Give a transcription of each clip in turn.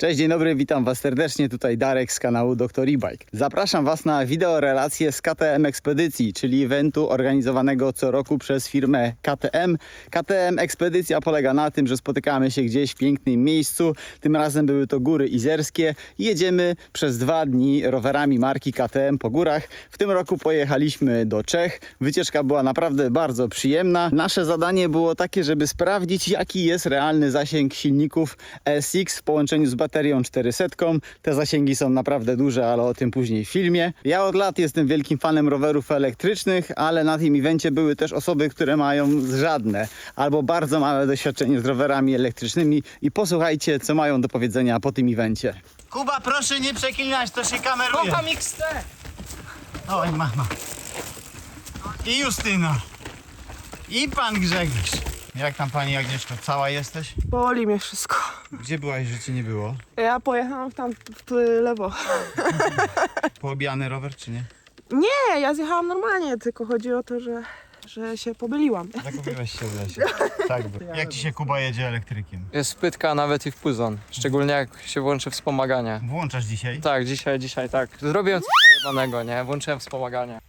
Cześć, dzień dobry, witam Was serdecznie. Tutaj Darek z kanału Dr. E-Bike. Zapraszam Was na wideo relację z KTM Ekspedycji, czyli eventu organizowanego co roku przez firmę KTM. KTM Ekspedycja polega na tym, że spotykamy się gdzieś w pięknym miejscu. Tym razem były to góry izerskie. i Jedziemy przez dwa dni rowerami marki KTM po górach. W tym roku pojechaliśmy do Czech. Wycieczka była naprawdę bardzo przyjemna. Nasze zadanie było takie, żeby sprawdzić, jaki jest realny zasięg silników SX w połączeniu z baterią 400. Te zasięgi są naprawdę duże, ale o tym później w filmie. Ja od lat jestem wielkim fanem rowerów elektrycznych, ale na tym evencie były też osoby, które mają żadne albo bardzo małe doświadczenie z rowerami elektrycznymi i posłuchajcie, co mają do powiedzenia po tym evencie. Kuba, proszę nie przeklinać, to się kameruje. Kocham XT! Oj, mama. I Justyna. I pan Grzegorz. Jak tam pani Agnieszko, cała jesteś? Boli mnie wszystko. Gdzie byłaś, że cię nie było? Ja pojechałam tam w lewo. Poobijany rower czy nie? Nie, ja zjechałam normalnie, tylko chodzi o to, że, że się pomyliłam. Zagubiłeś się w lesie. Tak było. Jak ci się Kuba jedzie elektrykiem? Jest pytka nawet i w puzon. Szczególnie jak się włączy wspomaganie. Włączasz dzisiaj? Tak, dzisiaj, dzisiaj tak. Zrobiłem coś pojebanego, nie? Włączyłem wspomaganie.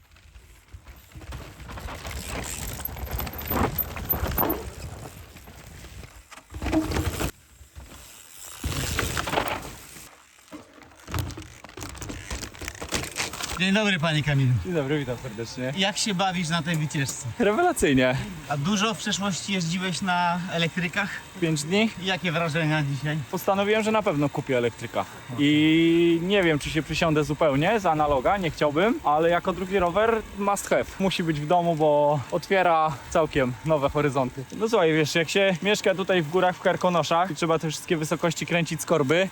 Dzień dobry panie Kamilu. Dzień dobry, witam serdecznie. Jak się bawisz na tej wycieczce? Rewelacyjnie. A dużo w przeszłości jeździłeś na elektrykach? 5 dni. Jakie wrażenia dzisiaj? Postanowiłem, że na pewno kupię elektryka. I nie wiem, czy się przysiądę zupełnie z analoga, nie chciałbym, ale jako drugi rower must have. Musi być w domu, bo otwiera całkiem nowe horyzonty. No słuchaj, wiesz, jak się mieszka tutaj w górach w Karkonoszach i trzeba te wszystkie wysokości kręcić z korby,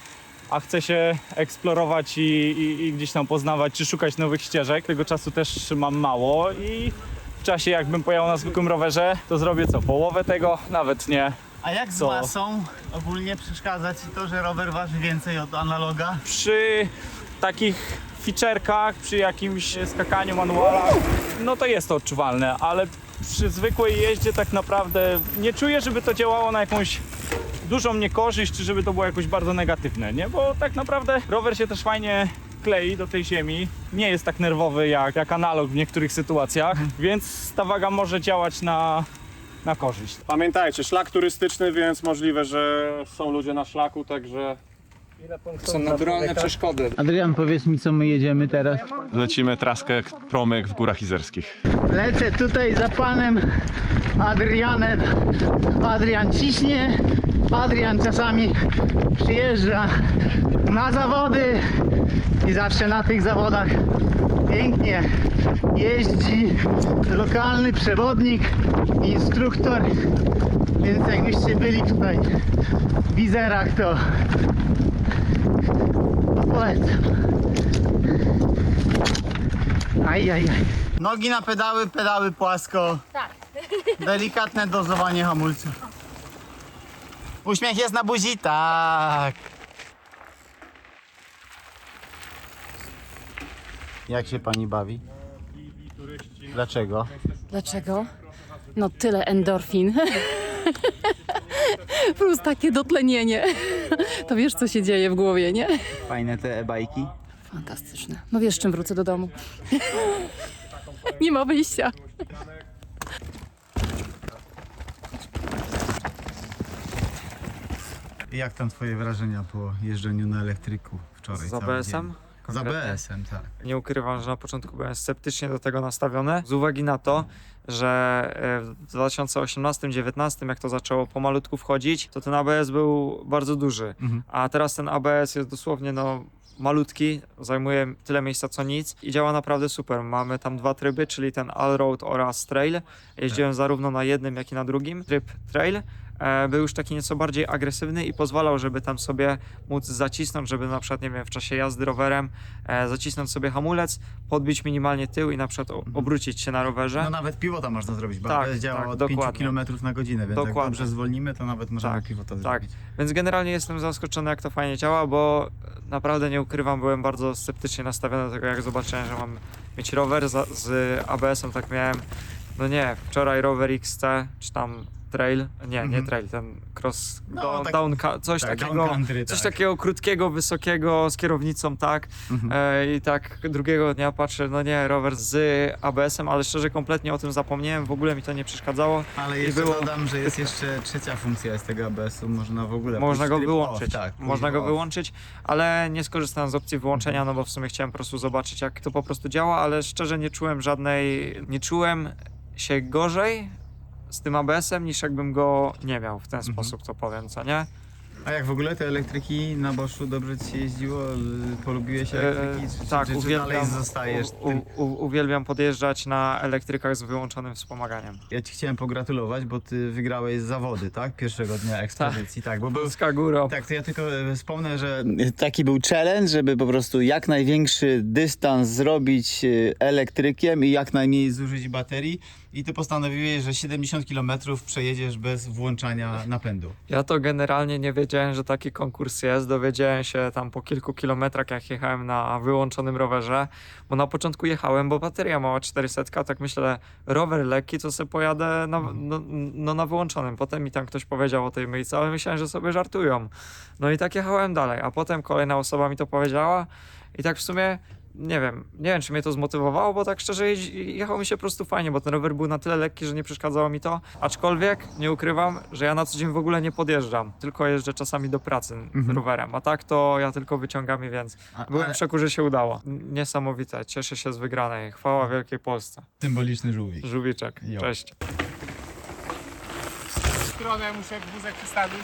a chce się eksplorować i, i, i gdzieś tam poznawać, czy szukać nowych ścieżek. Tego czasu też mam mało i w czasie jakbym pojechał na zwykłym rowerze, to zrobię co, połowę tego? Nawet nie. A jak z Co? masą ogólnie przeszkadza ci to, że rower waży więcej od analoga? Przy takich featurekach, przy jakimś skakaniu manualach, no to jest to odczuwalne, ale przy zwykłej jeździe tak naprawdę nie czuję, żeby to działało na jakąś dużą niekorzyść, czy żeby to było jakoś bardzo negatywne, nie? Bo tak naprawdę rower się też fajnie klei do tej ziemi, nie jest tak nerwowy jak, jak analog w niektórych sytuacjach, więc ta waga może działać na, na korzyść. Pamiętajcie, szlak turystyczny, więc możliwe, że są ludzie na szlaku, także Są naturalne przeszkody. Adrian, powiedz mi, co my jedziemy teraz? lecimy traskę promyk w Górach Izerskich. Lecę tutaj za panem Adrianem. Adrian ciśnie. Adrian czasami przyjeżdża na zawody i zawsze na tych zawodach pięknie jeździ lokalny przewodnik, instruktor. Więc jakbyście byli tutaj w Izerach, to polecam. Aj, aj, aj. Nogi na pedały, pedały płasko. Tak. Delikatne dozowanie hamulców. Uśmiech jest na buzi? Tak. Jak się pani bawi? Dlaczego? Dlaczego? No tyle endorfin. Plus takie dotlenienie. To wiesz, co się dzieje w głowie, nie? Fajne te e-bajki. Fantastyczne. No wiesz, czym wrócę do domu. Nie ma wyjścia. Jak tam twoje wrażenia po jeżdżeniu na elektryku wczoraj? Z cały ABS-em? dzień? Z Konkretnie? ABS-em, tak. Nie ukrywam, że na początku byłem sceptycznie do tego nastawiony, z uwagi na to, że e, w 2018-2019, jak to zaczęło pomalutku wchodzić, to ten ABS był bardzo duży, Mhm. a teraz ten ABS jest dosłownie no, malutki, zajmuje tyle miejsca co nic i działa naprawdę super. Mamy tam dwa tryby, czyli ten all-road oraz trail. Jeździłem zarówno na jednym, jak i na drugim. Tryb trail był już taki nieco bardziej agresywny i pozwalał, żeby tam sobie móc zacisnąć, żeby na przykład, nie wiem, w czasie jazdy rowerem e, zacisnąć sobie hamulec, podbić minimalnie tył i na przykład o- obrócić się na rowerze. No nawet pivota można zrobić, bo Tak, działa tak, od 5 dokładnie. km na godzinę, więc jak Dokładnie. dobrze zwolnimy, to nawet możemy Tak, pivota tak. zrobić. Więc generalnie jestem zaskoczony, jak to fajnie działa, bo naprawdę nie ukrywam, byłem bardzo sceptycznie nastawiony do tego, jak zobaczyłem, że mam mieć rower za, z ABS-em, tak miałem. No nie, wczoraj rower XC, czy tam trail, nie, nie Mhm. trail, ten cross, No, down, tak- down, ca- coś tak, takiego, down country, coś tak. takiego krótkiego, wysokiego, z kierownicą, tak, Mhm. e, i tak drugiego dnia patrzę, no nie, rower z ABS-em, ale szczerze kompletnie o tym zapomniałem, w ogóle mi to nie przeszkadzało, Ale jeszcze było- dodam, że jest jeszcze trzecia funkcja z tego ABS-u, można w ogóle Można go wyłączyć. Off, tak, Można go off. wyłączyć, ale nie skorzystałem z opcji wyłączenia, no bo w sumie chciałem po prostu zobaczyć, jak to po prostu działa, ale szczerze nie czułem żadnej. Nie czułem się gorzej z tym ABS-em, niż jakbym go nie miał w ten Mhm. sposób, to powiem, co nie? A jak w ogóle te elektryki na Boschu dobrze ci się jeździło? Polubiłeś elektryki? E, Czy, tak, czy, czy uwielbiam, dalej zostajesz? u, u, u, uwielbiam podjeżdżać na elektrykach z wyłączonym wspomaganiem. Ja ci chciałem pogratulować, bo ty wygrałeś zawody, tak? Pierwszego dnia ekspedycji, tak, bo był... Polska góra. Tak, to ja tylko e, wspomnę, że taki był challenge, żeby po prostu jak największy dystans zrobić e, elektrykiem i jak najmniej zużyć baterii. I ty postanowiłeś, że 70 km przejedziesz bez włączania napędu. Ja to generalnie nie wiedziałem, że taki konkurs jest. Dowiedziałem się tam po kilku kilometrach, jak jechałem na wyłączonym rowerze, bo na początku jechałem, bo bateria mała 400, tak myślę, rower lekki, to sobie pojadę na, no, no, na wyłączonym. Potem mi tam ktoś powiedział o tej myjce, ale myślałem, że sobie żartują. No i tak jechałem dalej, a potem kolejna osoba mi to powiedziała i tak w sumie nie wiem, nie wiem, czy mnie to zmotywowało, bo tak szczerze jeździ- jechał mi się po prostu fajnie, bo ten rower był na tyle lekki, że nie przeszkadzało mi to. Aczkolwiek nie ukrywam, że ja na co dzień w ogóle nie podjeżdżam, tylko jeżdżę czasami do pracy rowerem, a tak to ja tylko wyciągam i więc A, byłem ale w szoku, że się udało. Niesamowite, cieszę się z wygranej. Chwała Wielkiej Polsce. symboliczny żółwik. Żółwiczek, Jo. cześć. stronę muszę wózek przestawić.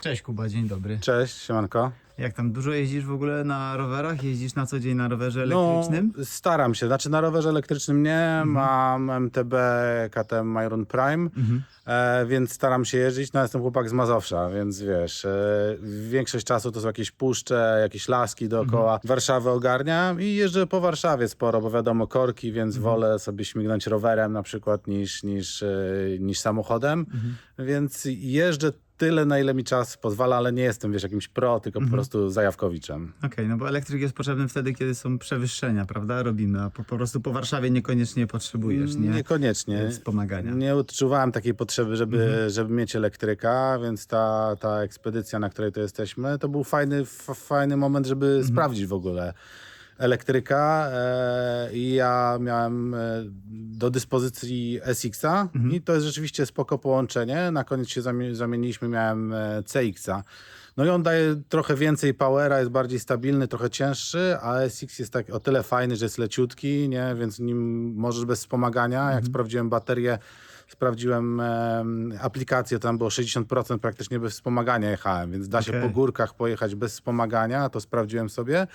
Cześć Kuba, dzień dobry. Cześć, siemanko. Jak tam dużo jeździsz w ogóle na rowerach? Jeździsz na co dzień na rowerze elektrycznym? No, staram się. Znaczy na rowerze elektrycznym nie, mam MTB KTM Myron Prime, Mhm. e, więc staram się jeździć. No jestem chłopak z Mazowsza, więc wiesz, e, większość czasu to są jakieś puszcze, jakieś laski dookoła Mhm. Warszawy ogarniam i jeżdżę po Warszawie sporo, bo wiadomo korki, więc Mhm. wolę sobie śmignąć rowerem na przykład niż, niż, e, niż samochodem, Mhm. więc jeżdżę tyle, na ile mi czas pozwala, ale nie jestem, wiesz, jakimś pro, tylko Mhm. po prostu zajawkowiczem. Okej, no bo elektryk jest potrzebny wtedy, kiedy są przewyższenia, prawda? Robimy, a po, po prostu po Warszawie niekoniecznie potrzebujesz, nie? Niekoniecznie. Wspomagania. Nie odczuwałem takiej potrzeby, żeby, Mhm. żeby mieć elektryka, więc ta, ta ekspedycja, na której to jesteśmy, to był fajny, fajny moment, żeby Mhm. sprawdzić w ogóle elektryka e, i ja miałem e, do dyspozycji SX-a Mhm. i to jest rzeczywiście spoko połączenie. Na koniec się zamie- zamieniliśmy, miałem e, CX-a. No i on daje trochę więcej powera, jest bardziej stabilny, trochę cięższy, a SX jest tak o tyle fajny, że jest leciutki, nie? więc nim możesz bez wspomagania. Jak sprawdziłem baterię, sprawdziłem em, aplikację, tam było 60% praktycznie bez wspomagania jechałem, więc da się Okej. po górkach pojechać bez wspomagania, to sprawdziłem sobie.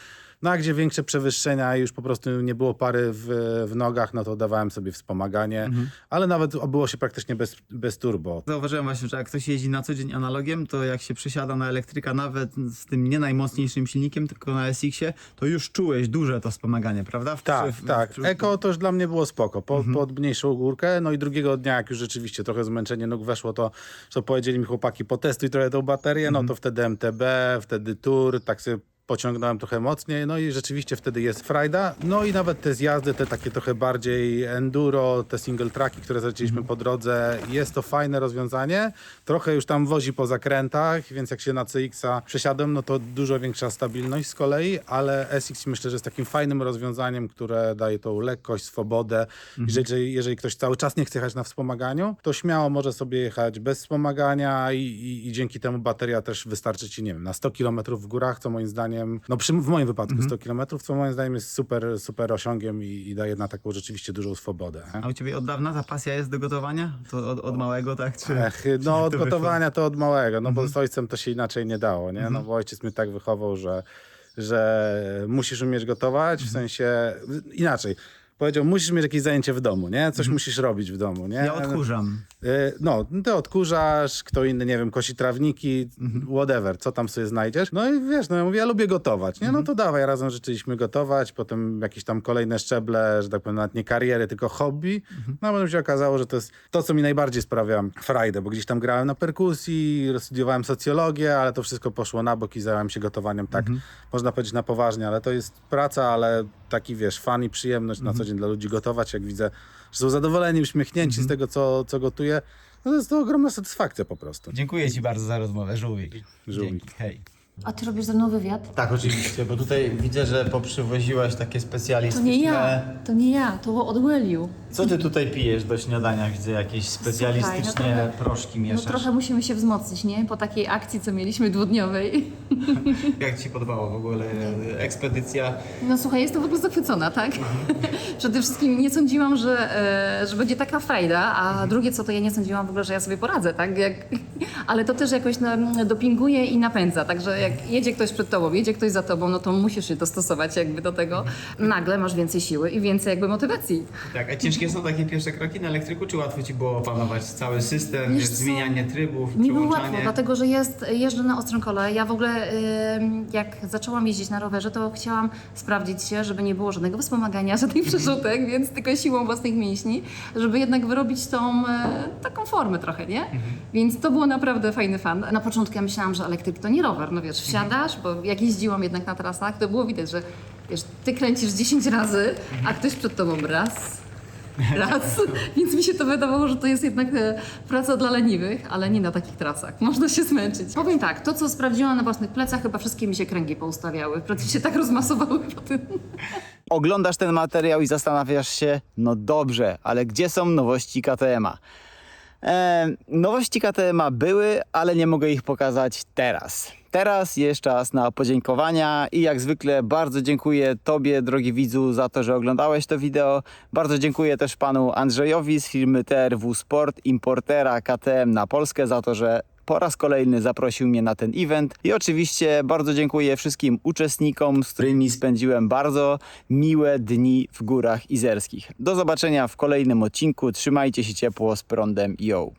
No a gdzie większe przewyższenia i już po prostu nie było pary w, w nogach, no to dawałem sobie wspomaganie, ale nawet obyło się praktycznie bez, bez turbo. Zauważyłem właśnie, że jak ktoś jeździ na co dzień analogiem, to jak się przesiada na elektryka nawet z tym nie najmocniejszym silnikiem, tylko na SX-ie, to już czułeś duże to wspomaganie, prawda? W, Tak, w- tak. w- Eko to już dla mnie było spoko. Po, Pod mniejszą górkę. No i drugiego dnia, jak już rzeczywiście trochę zmęczenie nóg weszło, to, to powiedzieli mi chłopaki, potestuj trochę tą baterię. No to wtedy MTB, wtedy Tour, tak sobie pociągnąłem trochę mocniej, no i rzeczywiście wtedy jest frajda. No i nawet te zjazdy, te takie trochę bardziej enduro, te single tracki, które zleciliśmy po drodze, jest to fajne rozwiązanie. Trochę już tam wozi po zakrętach, więc jak się na CX-a przesiadłem, no to dużo większa stabilność z kolei, ale SX myślę, że jest takim fajnym rozwiązaniem, które daje tą lekkość, swobodę. Jeżeli, jeżeli ktoś cały czas nie chce jechać na wspomaganiu, to śmiało może sobie jechać bez wspomagania i, i, i dzięki temu bateria też wystarczy ci, nie wiem, na 100 km w górach, co moim zdaniem, no przy, w moim wypadku 100 km, co moim zdaniem jest super, super osiągiem i, i daje na taką rzeczywiście dużą swobodę. nie? A u ciebie od dawna ta pasja jest do gotowania? To od, od małego, tak? Czy... Ech, no od to wyszło? gotowania to od małego, no bo z ojcem to się inaczej nie dało, nie? No bo ojciec mnie tak wychował, że, że musisz umieć gotować, w sensie inaczej. Powiedział, musisz mieć jakieś zajęcie w domu, nie? Coś musisz robić w domu, nie? Ja odkurzam. Y, No, ty odkurzasz, kto inny, nie wiem, kosi trawniki, Mhm. whatever, co tam sobie znajdziesz. No i wiesz, no ja mówię, ja lubię gotować, nie? No Mhm. to dawaj, razem rzeczywiście gotować, potem jakieś tam kolejne szczeble, że tak powiem, nawet nie kariery, tylko hobby. Mhm. No a potem się okazało, że to jest to, co mi najbardziej sprawia frajdę, bo gdzieś tam grałem na perkusji, studiowałem socjologię, ale to wszystko poszło na bok i zająłem się gotowaniem tak, Mhm. można powiedzieć na poważnie, ale to jest praca, ale taki, wiesz, fan i przyjemność na co co dzień dla ludzi gotować, jak widzę, że są zadowoleni, uśmiechnięci z tego, co, co gotuję, no to jest to ogromna satysfakcja po prostu. Dziękuję Ci bardzo za rozmowę, żółwik. Żółwik. Dzięki, hej. A ty robisz ze mną wywiad? Tak, oczywiście, bo tutaj widzę, że poprzywoziłaś takie To specjalistyczne... nie ja, to nie ja, to od Welliu. Co ty tutaj pijesz do śniadania? Widzę jakieś specjalistyczne Słuchaj, no trochę- proszki No mieszasz. trochę musimy się wzmocnić, nie? Po takiej akcji, co mieliśmy dwudniowej. Jak Ci się podobało w ogóle ekspedycja? No słuchaj, jestem w ogóle zachwycona, tak? Przede wszystkim nie sądziłam, że, e, że będzie taka frajda, a drugie co, to ja nie sądziłam w ogóle, że ja sobie poradzę, tak? Jak, ale to też jakoś na, dopinguje i napędza, także jak jedzie ktoś przed tobą, jedzie ktoś za tobą, no to musisz się dostosować jakby do tego. Nagle masz więcej siły i więcej jakby motywacji. Tak, a ciężkie są takie pierwsze kroki na elektryku, czy łatwo Ci było opanować cały system, Wiesz zmienianie trybów, Mi było łatwo, dlatego że jest, jeżdżę na ostrym kole. Ja w ogóle jak zaczęłam jeździć na rowerze, to chciałam sprawdzić się, żeby nie było żadnego wspomagania, żadnych przerzutek, więc tylko siłą własnych mięśni, żeby jednak wyrobić tą e, taką formę trochę, nie? Więc to było naprawdę fajny fan. Na początku ja myślałam, że elektryk to nie rower, no wiesz, wsiadasz, bo jak jeździłam jednak na trasach, to było widać, że wiesz, ty kręcisz 10 razy, a ktoś przed tobą raz, raz. Więc mi się to wydawało, że to jest jednak e, praca dla leniwych, ale nie na takich trasach. Można się zmęczyć. Powiem tak, to co sprawdziłam na własnych plecach, chyba wszystkie mi się kręgi poustawiały. Prawie się tak rozmasowały po tym. Oglądasz ten materiał i zastanawiasz się, no dobrze, ale gdzie są nowości KTM-a? E, nowości KTM-a były, ale nie mogę ich pokazać teraz. Teraz jest czas na podziękowania i jak zwykle bardzo dziękuję Tobie, drogi widzu, za to, że oglądałeś to wideo. Bardzo dziękuję też panu Andrzejowi z firmy TRW Sport, importera KTM na Polskę, za to, że po raz kolejny zaprosił mnie na ten event. I oczywiście bardzo dziękuję wszystkim uczestnikom, z którymi spędziłem bardzo miłe dni w górach izerskich. Do zobaczenia w kolejnym odcinku. Trzymajcie się ciepło z prądem. Yo!